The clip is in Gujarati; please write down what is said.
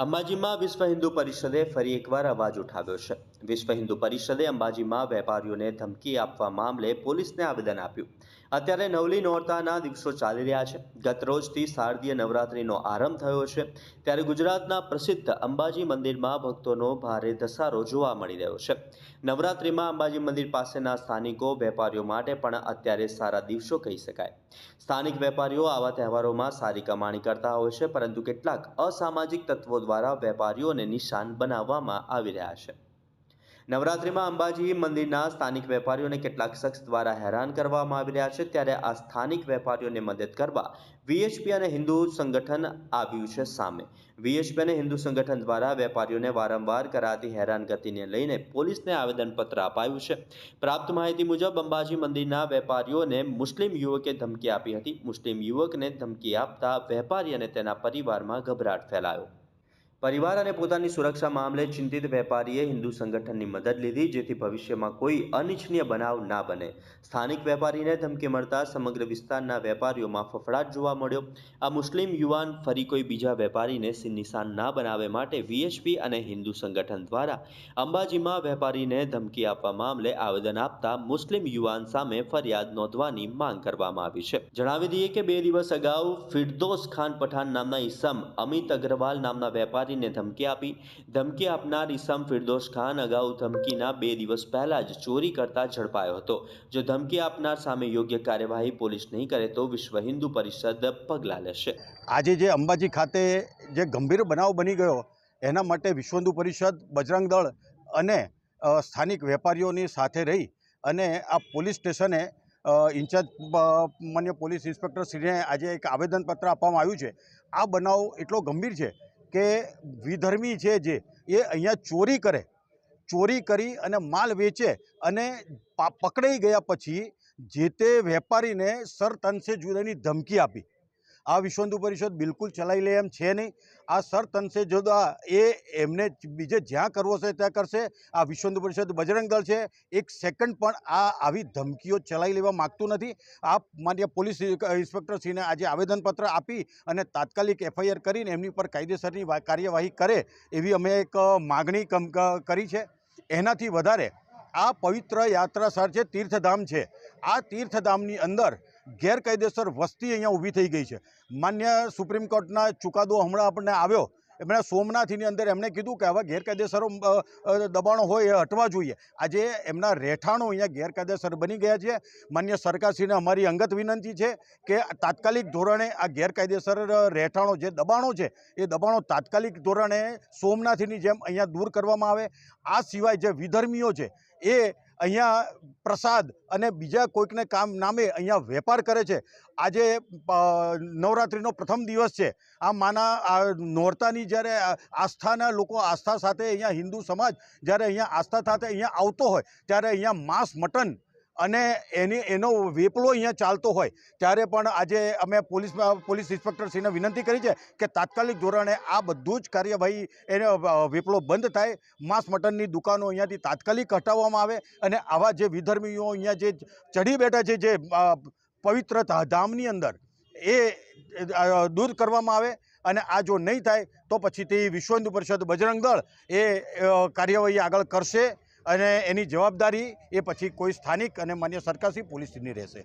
અંબાજીમાં વિશ્વ હિન્દુ પરિષદે ફરી એકવાર અવાજ ઉઠાવ્યો છે. વિશ્વ હિન્દુ પરિષદે અંબાજીમાં વેપારીઓને ધમકી આપવા મામલે પોલીસને આવેદન આપ્યું. અત્યારે નવલી નોરતાના દિવસો ચાલી રહ્યા છે. ગત રોજથી શારદીય નવરાત્રિનો આરંભ થયો છે. ત્યારે ગુજરાતના પ્રસિદ્ધ અંબાજી મંદિરમાં ભક્તોનો ભારે ધસારો જોવા મળી રહ્યો છે. નવરાત્રિમાં અંબાજી મંદિર પાસેના સ્થાનિકો વેપારીઓ માટે પણ અત્યારે સારા દિવસો કહી શકાય. સ્થાનિક વેપારીઓ આવા તહેવારોમાં સારી કમાણી કરતા હોય છે, પરંતુ કેટલાક અસામાજિક તત્વો દ્વારા વેપારીઓને નિશાન બનાવવામાં આવી રહ્યા છે. નવરાત્રિમાં અંબાજી મંદિરના સ્થાનિક વેપારીઓને કેટલાક શખ્સ દ્વારા હેરાન કરવામાં આવી રહ્યા છે, ત્યારે આ સ્થાનિક વેપારીઓને મદદ કરવા વીએચપી અને હિન્દુ સંગઠન આવ્યું છે સામે. વીએચપી અને હિન્દુ સંગઠન દ્વારા વેપારીઓને વારંવાર કરાતી હેરાનગતિને લઈને પોલીસને આવેદનપત્ર અપાયું છે. પ્રાપ્ત માહિતી મુજબ, અંબાજી મંદિરના વેપારીઓને મુસ્લિમ યુવકે ધમકી આપી હતી. મુસ્લિમ યુવકને ધમકી આપતા વેપારી અને તેના પરિવારમાં ગભરાટ ફેલાયો. પરિવાર અને પોતાની સુરક્ષા મામલે ચિંતિત વેપારીએ હિન્દુ સંગઠનની મદદ લીધી, જેથી ભવિષ્યમાં કોઈ અનિચ્છનીય બનાવ ના બને. સ્થાનિક વેપારીને ધમકી મળતા સમગ્ર વિસ્તારના વેપારીઓમાં ફફડાટ જોવા મળ્યો. આ મુસ્લિમ યુવાન ફરી કોઈ બીજા વેપારીને નિશાન ના બનાવે માટે વીએચપી અને હિન્દુ સંગઠન દ્વારા અંબાજીમાં વેપારીને ધમકી આપવા મામલે આવેદન આપતા મુસ્લિમ યુવાન સામે ફરિયાદ નોંધવાની માંગ કરવામાં આવી છે. જણાવી દઈએ કે બે દિવસ અગાઉ ફિરદોસ ખાન પઠાણ નામના ઈસમ અમિત અગ્રવાલ નામના વેપારીને ધમકી આપી. ધમકી આપનાર ઈસમ ફિરદોસ ખાન અગાઉ ધમકીના બે દિવસ પહેલા જ ચોરી કરતા ઝડપાયો હતો. જો ધમકી આપનાર સામે યોગ્ય કાર્યવાહી પોલીસ નહીં કરે તો વિશ્વ હિન્દુ પરિષદ પગલાં લેશે. આજે જે અંબાજી ખાતે જે ગંભીર બનાવ બની ગયો, એના માટે વિશ્વ હિન્દુ પરિષદ, બજરંગ દળ અને સ્થાનિક વેપારીઓની સાથે રહી અને આ પોલીસ સ્ટેશને ઇન્ચાર્જ માન્ય પોલીસ ઇન્સ્પેક્ટર શ્રીને આજે એક આવેદનપત્ર આપવામાં આવ્યું છે. આ બનાવ એટલો ગંભીર છે કે વિધર્મી છે જે, એ અહીંયા ચોરી કરે. ચોરી કરી અને માલ વેચે અને પકડાઈ ગયા પછી જે તે વેપારીને સરતંસે જુદાની ધમકી આપી. આ વિશ્વ પરિષદ બિલકુલ ચલાવી લે એમ છે નહીં. આ સર તનસે જોદા એ એમને બીજે જ્યાં કરવો છે ત્યાં કરશે. આ વિશ્વ પરિષદ બજરંગ દળ છે. એક સેકન્ડ પણ આ આવી ધમકીઓ ચલાવી લેવા માગતું નથી. આ માન્ય પોલીસ ઇન્સ્પેક્ટરશ્રીને આજે આવેદનપત્ર આપી અને તાત્કાલિક એફઆઈઆર કરીને એમની પર કાયદેસરની કાર્યવાહી કરે એવી અમે એક માગણી કરી છે. એનાથી વધારે આ પવિત્ર યાત્રા સ્થળ છે તીર્થધામ છે. આ તીર્થધામની અંદર ગેરકાયદેસર વસ્તી અહીંયા ઊભી થઈ ગઈ છે. માન્ય સુપ્રીમ કોર્ટના ચુકાદો હમણાં આપણને આવ્યો. એમણે સોમનાથની અંદર એમણે કીધું કે આવા ગેરકાયદેસરો દબાણો હોય એ હટવા જોઈએ. આજે એમના રહેઠાણો અહીંયા ગેરકાયદેસર બની ગયા છે. માન્ય સરકારશ્રીને અમારી અંગત વિનંતી છે કે તાત્કાલિક ધોરણે આ ગેરકાયદેસર રહેઠાણો જે દબાણો છે, એ દબાણો તાત્કાલિક ધોરણે સોમનાથની જેમ અહીંયા દૂર કરવામાં આવે. આ સિવાય જે વિધર્મીઓ છે, એ અહીંયા પ્રસાદ અને બીજા કોઈકને કામ નામે અહીંયા વેપાર કરે છે. આજે નવરાત્રિનો પ્રથમ દિવસ છે. આ માના, આ નોરતાની જ્યારે આસ્થાના લોકો આસ્થા સાથે અહીંયા હિન્દુ સમાજ જ્યારે અહીંયા આસ્થા સાથે અહીંયા આવતો હોય, ત્યારે અહીંયા માંસ, મટન અને એની, એનો વેપલો અહીંયા ચાલતો હોય, ત્યારે પણ આજે અમે પોલીસ પોલીસ ઇન્સ્પેક્ટરશ્રીને વિનંતી કરી છે કે તાત્કાલિક ધોરણે આ બધું જ કાર્યવાહી, એને વેપલો બંધ થાય, માંસ મટનની દુકાનો અહીંયાથી તાત્કાલિક હટાવવામાં આવે અને આવા જે વિધર્મીઓ અહીંયા જે ચઢી બેઠા છે, જે પવિત્ર ધામની અંદર, એ દૂર કરવામાં આવે અને આ જો નહીં થાય, તો પછી તે વિશ્વ હિન્દુ પરિષદ બજરંગ દળ એ કાર્યવાહી આગળ કરશે અને એની જવાબદારી એ પછી કોઈ સ્થાનિક અને માન્ય સરકારશ્રી પોલીસની રહેશે.